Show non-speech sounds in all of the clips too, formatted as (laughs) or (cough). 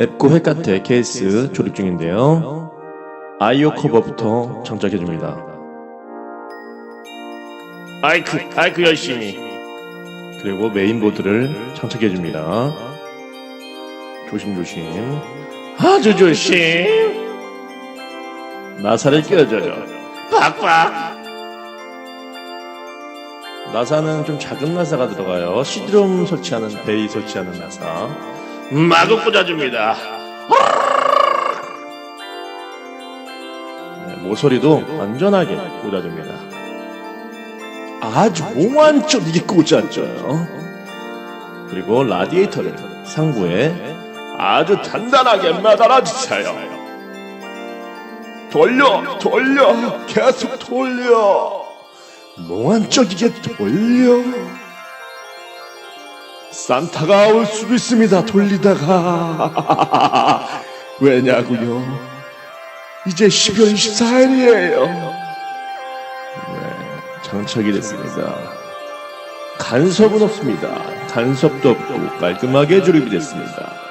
앱코 햇카테 케이스 조립 중인데요. 아이오 커버부터 장착해줍니다. 아이쿠 아이쿠 열심히 그리고 메인보드를 장착해줍니다. 조심조심. 아주 조심 나사를 껴줘요. 빡빡 나사는 좀 작은 나사가 들어가요. CD롬 설치하는, 베이 설치하는 나사. 마구 꽂아줍니다 네, 모서리도 완전하게 꽂아줍니다. 아주 몽환적이게 꽂아줘요. 그리고 라디에이터를 상부에 아주 단단하게 매달아주세요. 돌려, 돌려, 계속 돌려. 몽환적이게 돌려. 산타가 올 수도 있습니다. 돌리다가. (laughs) 왜냐고요? 이제 12월 24일이에요. 네, 장착이 됐습니다. 간섭은 없습니다. 간섭도 없고 깔끔하게 조립이 됐습니다.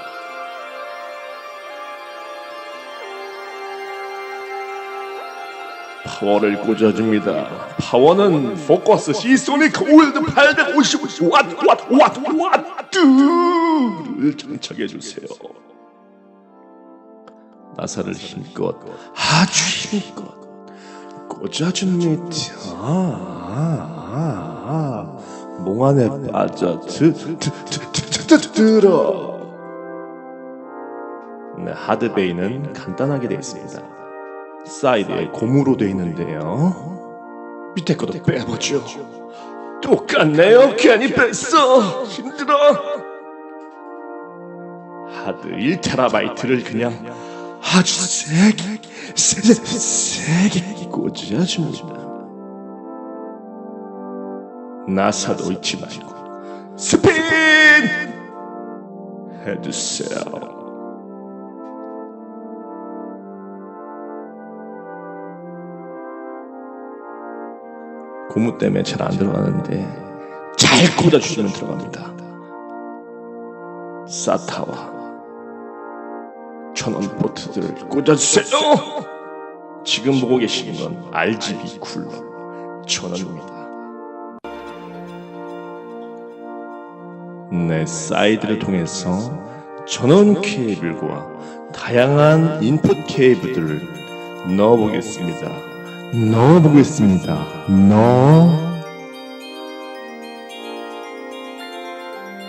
파워를 꽂아줍니다. 파워는 포커스 시소닉 올드 850와트 와트 와트 와트를 장착해 주세요. 나사를 힘껏 아주 힘껏 꽂아줍니다. 아, 아, 아. 몽환에 빠져 드, 드, 드, 드, 드, 드, 들어. 네, 하드베이는 간단하게 되어 있습니다. 사이드에 고무로 되어 있는데요. 밑에 것도 빼보죠. 똑같네요. 괜히 뺐어. 힘들어. 하드 1테라바이트를 그냥 아주 세게 세게 세게 꽂아줍니다. 나사도 잊지 말고 스핀 해주세요. 고무 때문에 잘 안 들어가는데 잘 꽂아주시면 들어갑니다. 사타와 천원 보트들을 꽂아주세요. 지금 보고 계시는 건 RGB 쿨러 천원입니다. 네, 사이드를 통해서 전원 케이블과 다양한 인풋 케이블들을 넣어보겠습니다. 넣어보겠습니다. 넣어.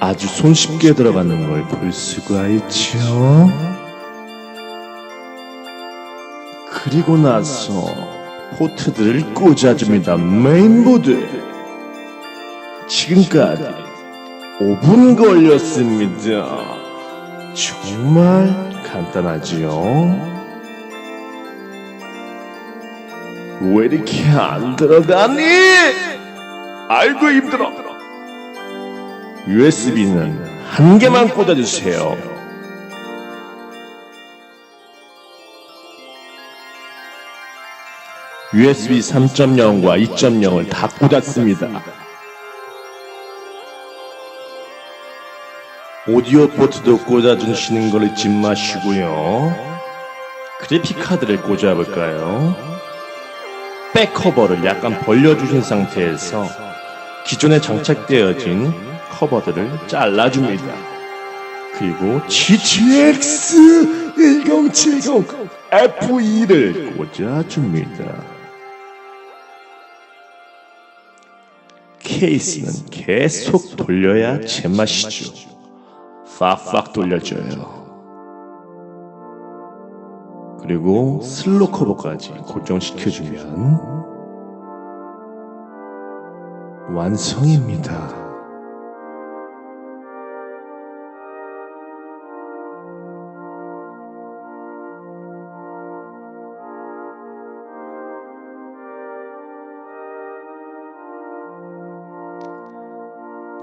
아주 손쉽게 들어가는 걸 볼 수가 있죠. 그리고 나서 포트들을 꽂아줍니다. 메인보드. 지금까지 5분 걸렸습니다. 정말 간단하지요? 왜 이렇게 안 들어가니? 알고 힘들어. USB는 한 개만 꽂아주세요. USB 3.0과 2.0을 다 꽂았습니다. 오디오 포트도 꽂아주시는 걸 잊지 마시고요. 그래픽 카드를 꽂아볼까요? 백커버를 약간 벌려주신 상태에서 기존에 장착되어진 커버들을 잘라줍니다. 그리고 GTX 1070 F2를 꽂아줍니다. 케이스는 계속 돌려야 제맛이죠. 팍팍 돌려줘요. 그리고 슬로 커버까지 고정시켜주면 완성입니다.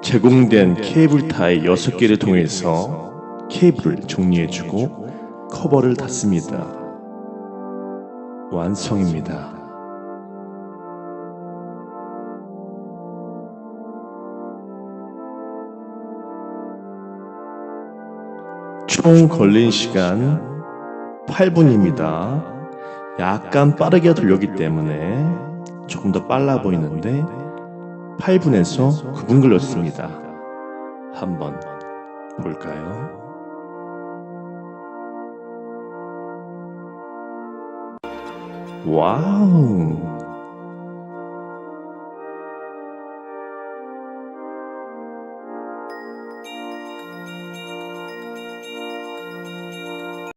제공된 케이블 타의 6개를 통해서 케이블을 정리해주고 커버를 닫습니다. 완성입니다. 총 걸린 시간 8분입니다. 약간 빠르게 돌렸기 때문에 조금 더 빨라 보이는데 8분에서 9분 걸렸습니다. 한번 볼까요? 와우.